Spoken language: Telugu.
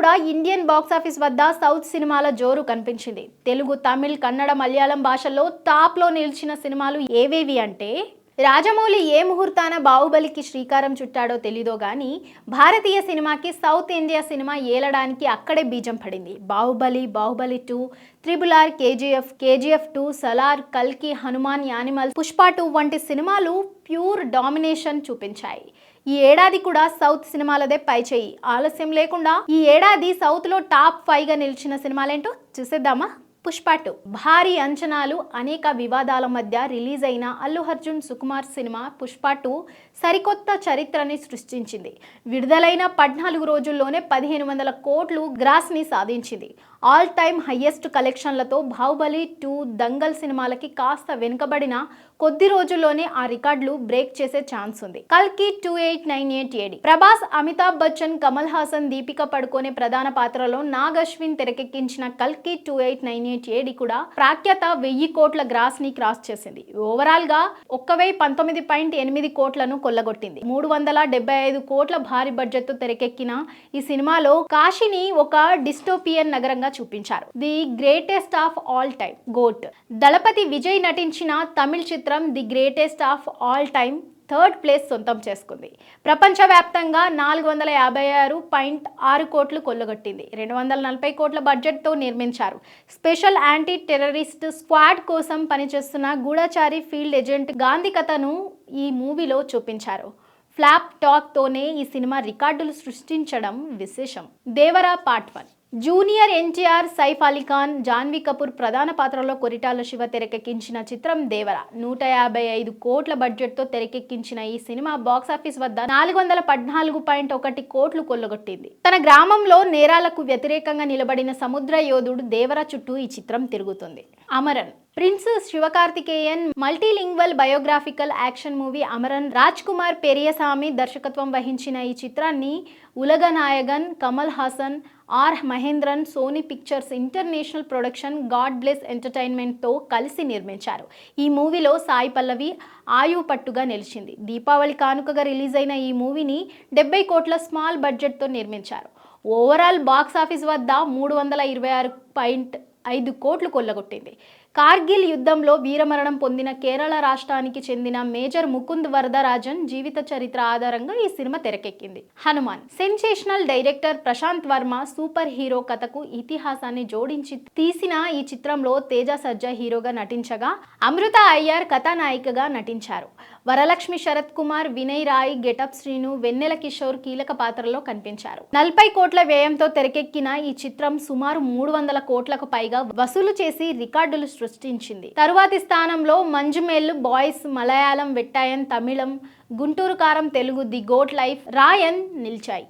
కూడా ఇండియన్ బాక్స్ ఆఫీస్ వద్ద సౌత్ సినిమాల జోరు కనిపించింది. తెలుగు తమిళ్ కన్నడ మలయాళం భాషల్లో టాప్లో నిలిచిన సినిమాలు ఏవేవి అంటే రాజమౌళి ఏ ముహూర్తాన బాహుబలికి శ్రీకారం చుట్టాడో తెలీదో గానీ భారతీయ సినిమాకి సౌత్ ఇండియా సినిమా ఏలడానికి అక్కడే బీజం పడింది. Baahubali Baahubali two triple R KGF KGF two Salaar కల్కి హనుమాన్ యానిమల్ పుష్ప టూ వంటి సినిమాలు ప్యూర్ డామినేషన్ చూపించాయి. ఈ ఏడాది కూడా సౌత్ సినిమాలదే పైచేయి ఆలస్యం లేకుండా ఈ ఏడాది సౌత్లో టాప్ ఫైవ్గా నిలిచిన సినిమాలేంటో చూసేద్దామా? పుష్ప టూ భారీ అంచనాలు అనేక వివాదాల మధ్య రిలీజ్ అయిన అల్లు అర్జున్ సుకుమార్ సినిమా పుష్ప టూ సరికొత్త చరిత్రని సృష్టించింది. విడుదలైన పద్నాలుగు రోజుల్లోనే పదిహేను వందల కోట్లు గ్రాస్ని సాధించింది. ఆల్ టైమ్ హయ్యెస్ట్ కలెక్షన్లతో బాహుబలి టూ దంగల్ సినిమాలకి కాస్త వెనుకబడిన కొద్ది రోజుల్లోనే ఆ రికార్డులు బ్రేక్ చేసే ఛాన్స్ ఉంది. కల్కి two eight nine eight AD. Prabhas Amitabh Bachchan Kamal Haasan Deepika Padukone ప్రధాన పాత్రలో నాగ్ అశ్విన్ తెరకెక్కించిన కల్కి టూ ఎయిట్ నైన్ ఏడి కూడా ప్రాఖ్యత వెయ్యి కోట్ల గ్రాస్ని క్రాస్ చేసింది. ఓవరాల్గా ఒక్క వెయ్యి పంతొమ్మిది పాయింట్ ఎనిమిది కోట్లను కొల్లగొట్టింది. మూడు వందల డెబ్బై ఐదు కోట్ల భారీ బడ్జెట్తో తెరకెక్కిన ఈ సినిమాలో కాశీని ఒక డిస్టోపియన్ నగరంగా చూపించారు. The greatest of all time GOAT. Thalapathy Vijay నటించిన తమిళ చిత్రం the greatest of all time third place సొంతం చేసుకుంది. ప్రపంచవ్యాప్తంగా నాలుగు వందల యాభై ఆరు పాయింట్ ఆరు కోట్లు కొల్లగొట్టింది. రెండు వందల నలభై కోట్ల బడ్జెట్తో నిర్మించారు. స్పెషల్ యాంటీ టెర్రరిస్ట్ స్క్వాడ్ కోసం పనిచేస్తున్న గూఢచారి ఫీల్డ్ ఏజెంట్ గాంధీ కథను ఈ మూవీలో చూపించారు. ఫ్లాప్ టాక్తోనే ఈ సినిమా రికార్డులు సృష్టించడం విశేషం. Devara part one. Junior NTR Saif Ali Khan Janhvi Kapoor ప్రధాన పాత్రలో కొరిటాల శివ తెరకెక్కించిన చిత్రం దేవర. నూట యాభై ఐదు కోట్ల బడ్జెట్తో తెరకెక్కించిన ఈ సినిమా బాక్సాఫీస్ వద్ద నాలుగు వందల పద్నాలుగు పాయింట్ ఒకటి కోట్లు కొల్లగొట్టింది. తన గ్రామంలో నేరాలకు వ్యతిరేకంగా నిలబడిన సముద్ర యోధుడు దేవర చుట్టూ ఈ చిత్రం తిరుగుతుంది. Amaran prince Sivakarthikeyan multilingual biographical action movie Amaran Raj Kumar Periyasamy దర్శకత్వం వహించిన ఈ చిత్రాన్ని Ulaganayagan Kamal Haasan R Mahendran Sony Pictures International production God bless ఎంటర్టైన్మెంట్తో కలిసి నిర్మించారు. ఈ మూవీలో సాయి పల్లవి ఆయు పట్టుగా నిలిచింది. దీపావళి కానుకగా రిలీజ్ అయిన ఈ మూవీని డెబ్బై కోట్ల స్మాల్ బడ్జెట్తో నిర్మించారు. ఓవరాల్ బాక్స్ ఆఫీస్ వద్ద మూడు వందల ఇరవై ఆరు పాయింట్ ఐదు కోట్లు కొల్లగొట్టింది. కార్గిల్ యుద్ధంలో వీరమరణం పొందిన కేరళ రాష్ట్రానికి చెందిన మేజర్ ముకుంద్ వరదరాజన్ జీవిత చరిత్ర ఆధారంగా ఈ సినిమా తెరకెక్కింది. Hanuman sensational director Prashanth Varma superhero కథకు ఇతిహాసాన్ని జోడించి తీసిన ఈ చిత్రంలో తేజ సజ్జా హీరోగా నటించగా అమృత అయ్యర్ కథానాయికగా నటించారు. వరలక్ష్మి శరత్ కుమార్ వినయ్ రాయ్ గెటప్ శ్రీను వెన్నెల కిషోర్ కీలక పాత్రలో కనిపించారు. నలభై కోట్ల వ్యయంతో తెరకెక్కిన ఈ చిత్రం సుమారు మూడు వందల కోట్లకు పైగా వసూలు చేసి రికార్డులు సృష్టించింది. తరువాతి స్థానంలో Manjummel boys Malayalam Vettaiyan Tamil Guntur Kaaram Telugu the goat life Raayan నిలిచాయి.